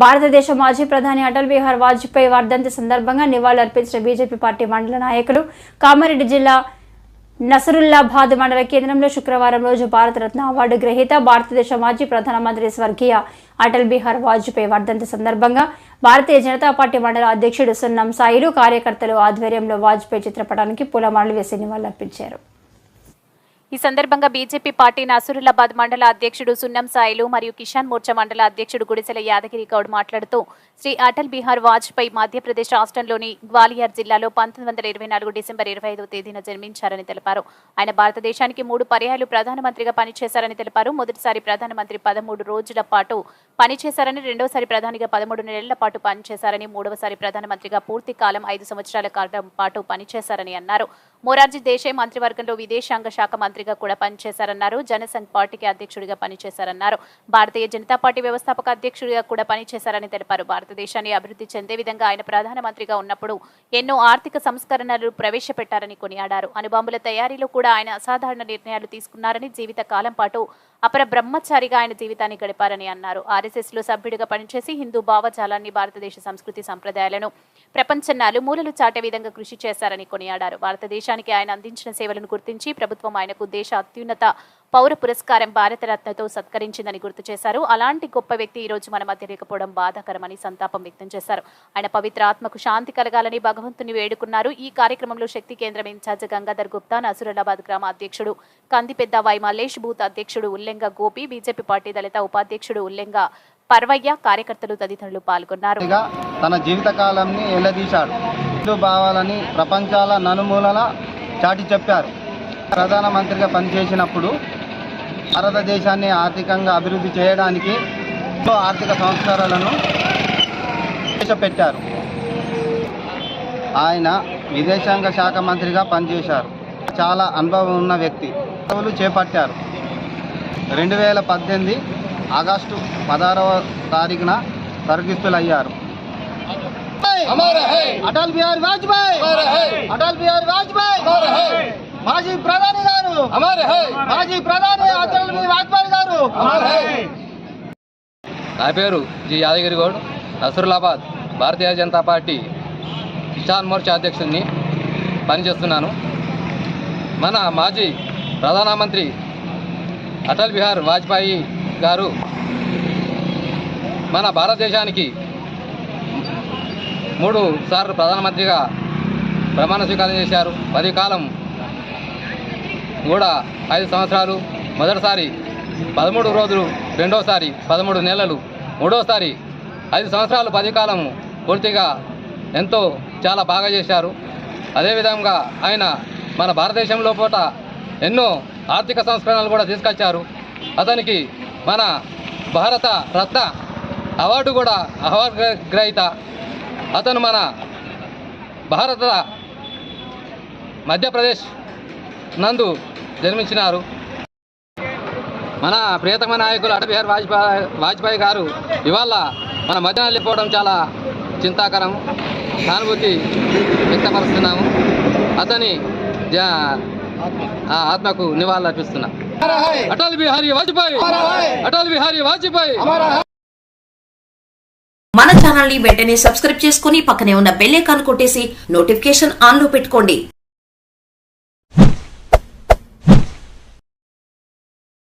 భారతదేశ మాజీ ప్రధాని అటల్ బిహార్ వాజ్పేయి వర్ధంతి సందర్భంగా నివాళులర్పించిన బీజేపీ పార్టీ మండల నాయకులు కామారెడ్డి జిల్లా నసరుల్లాబాద్ మండల కేంద్రంలో శుక్రవారం రోజు భారతరత్న అవార్డు గ్రహీత భారతదేశ మాజీ ప్రధానమంత్రి స్వర్గీయ అటల్ బిహార్ వాజ్పేయి వర్ధంతి సందర్భంగా భారతీయ జనతా పార్టీ మండల అధ్యక్షుడు సున్నం సాయిలు కార్యకర్తలు ఆధ్వర్యంలో వాజ్పేయి చిత్రపటానికి పూలమాలలు వేసి నివాళులర్పించారు. ఈ సందర్భంగా బీజేపీ పార్టీ నసరులాబాద్ మండల అధ్యక్షుడు సున్నం సాయిలు మరియు కిషాన్ మోర్చా మండల అధ్యక్షుడు గుడిసెల యాదగిరి గౌడ్ మాట్లాడుతూ శ్రీ అటల్ బిహార్ వాజ్పేయి మధ్యప్రదేశ్ రాష్ట్రంలోని గ్వాలియర్ జిల్లాలో పంతొమ్మిది వందల ఇరవై నాలుగు డిసెంబర్ ఇరవై ఐదవ తేదీన జన్మించారని తెలిపారు. ఆయన భారతదేశానికి మూడు పర్యాయాలు ప్రధానమంత్రిగా పనిచేశారని తెలిపారు. మొదటిసారి ప్రధానమంత్రి పదమూడు రోజుల పాటు పనిచేశారని రెండవసారి ప్రధానిగా పదమూడు నెలల పాటు పనిచేశారని మూడవసారి ప్రధానమంత్రిగా పూర్తి కాలం ఐదు సంవత్సరాల కాలం పాటు పనిచేశారని అన్నారు. మొరార్జీ దేశాయ్ మంత్రివర్గంలో విదేశాంగ శాఖ మంత్రిగా కూడా పనిచేశారన్నారు. జనసంఘ్ పార్టీకి అధ్యక్షుడిగా పనిచేశారన్నారు. భారతీయ జనతా పార్టీ వ్యవస్థాపక అధ్యక్షుడిగా కూడా పనిచేశారని తెలిపారు. భారతదేశాన్ని అభివృద్ధి చెందే విధంగా ఆయన ప్రధానమంత్రిగా ఉన్నప్పుడు ఎన్నో ఆర్థిక సంస్కరణలు ప్రవేశపెట్టారని కొనియాడారు. అనుబాంబుల తయారీలో కూడా ఆయన అసాధారణ నిర్ణయాలు తీసుకున్నారని జీవిత కాలం పాటు అపర బ్రహ్మచారిగా ఆయన జీవితాన్ని గడిపారని అన్నారు. ఆర్ఎస్ఎస్లో సభ్యుడిగా పనిచేసి హిందూ భావజాలాన్ని భారతదేశ సంస్కృతి సంప్రదాయాలను ప్రపంచ నలుమూలలు చాటే విధంగా కృషి చేశారని కొనియాడారు. భారతదేశ దేశానికి ఆయన అందించిన సేవలను గుర్తించి ప్రభుత్వం ఆయనకు దేశ అత్యున్నత పౌర పురస్కారం భారతరత్నతో సత్కరించిందని గుర్తు చేశారు. అలాంటి గొప్ప వ్యక్తి ఈ రోజు మన మధ్య లేకపోవడం బాధాకరమని సంతాపం వ్యక్తం చేశారు. ఆయన పవిత్ర ఆత్మకు శాంతి కలగాలని భగవంతుని వేడుకున్నారు. ఈ కార్యక్రమంలో శక్తి కేంద్రం ఇన్ఛార్జ్ గంగాధర్ గుప్తా నసూరాబాద్ గ్రామ అధ్యక్షుడు కందిపెద్ద వై మల్లేష్ బూత్ అధ్యక్షుడు ఉల్లెంగ గోపి బీజేపీ పార్టీ దళిత ఉపాధ్యక్షుడు ఉల్లెంగ పర్వయ్య కార్యకర్తలు తదితరులు పాల్గొన్నారు. తన జీవితకాలంని ఎల్లదీశాడు. హిందూ భావాలని ప్రపంచాల నలుమూలల చాటి చెప్పారు. ప్రధానమంత్రిగా పనిచేసినప్పుడు భారతదేశాన్ని ఆర్థికంగా అభివృద్ధి చేయడానికి ఆర్థిక సంస్కరణలను ప్రవేశపెట్టారు ఆయన విదేశాంగ శాఖ మంత్రిగా పనిచేశారు. చాలా అనుభవం ఉన్న వ్యక్తి. పదవులు చేపట్టారు. రెండు వేల పద్దెనిమిది ఆగస్టు పదహారవ తారీఖున స్వర్గస్థులయ్యారు. అటల్ బిహారీ వాజ్పేయి! అటల్ బిహారీ వాజ్పేయి! మాజీ ప్రధాని మాజీ ప్రధాని అటల్ వాజ్పేయి గారు నా పేరు జి యాదగిరి గౌడ్. నసరులాబాద్ భారతీయ జనతా పార్టీ కిసాన్ మోర్చా అధ్యక్షుడిని పనిచేస్తున్నాను. మన మాజీ ప్రధానమంత్రి అటల్ బిహార్ వాజ్పేయి గారు మన భారతదేశానికి మూడు సార్లు ప్రధానమంత్రిగా ప్రమాణ స్వీకారం చేశారు. పది కాలం కూడా ఐదు సంవత్సరాలు. మొదటిసారి పదమూడు రోజులు రెండోసారి పదమూడు నెలలు మూడోసారి ఐదు సంవత్సరాలు పది కాలం పూర్తిగా ఎంతో చాలా బాగా చేశారు. అదేవిధంగా ఆయన మన భారతదేశంలో పూట ఎన్నో ఆర్థిక సంస్కరణలు కూడా తీసుకొచ్చారు. అతనికి మన భారత రత్న అవార్డు కూడా అవార్డు గ్రహీత అతను మన భారత మధ్యప్రదేశ్ నందు జన్మించినారు. మన ప్రియతమ నాయకులు అటల్ బిహారీ వాజ్పేయి వాజ్పేయి గారు ఇవాళ మన మధ్యన వెళ్ళిపోవడం చాలా చింతాకరం సానుభూతి వ్యక్తపరుస్తున్నాము. అతని జ- ఆ ఆత్మకు నివాళులు అర్పిస్తున్నాం. అటల్ బిహారీ వాజ్పేయి! అటల్ బిహారీ వాజ్పేయి! మన ఛానల్ని వెంటనే సబ్స్క్రైబ్ చేసుకుని పక్కనే ఉన్న బెల్ ఐకాన్ కొట్టేసి నోటిఫికేషన్ ఆన్లో పెట్టుకోండి.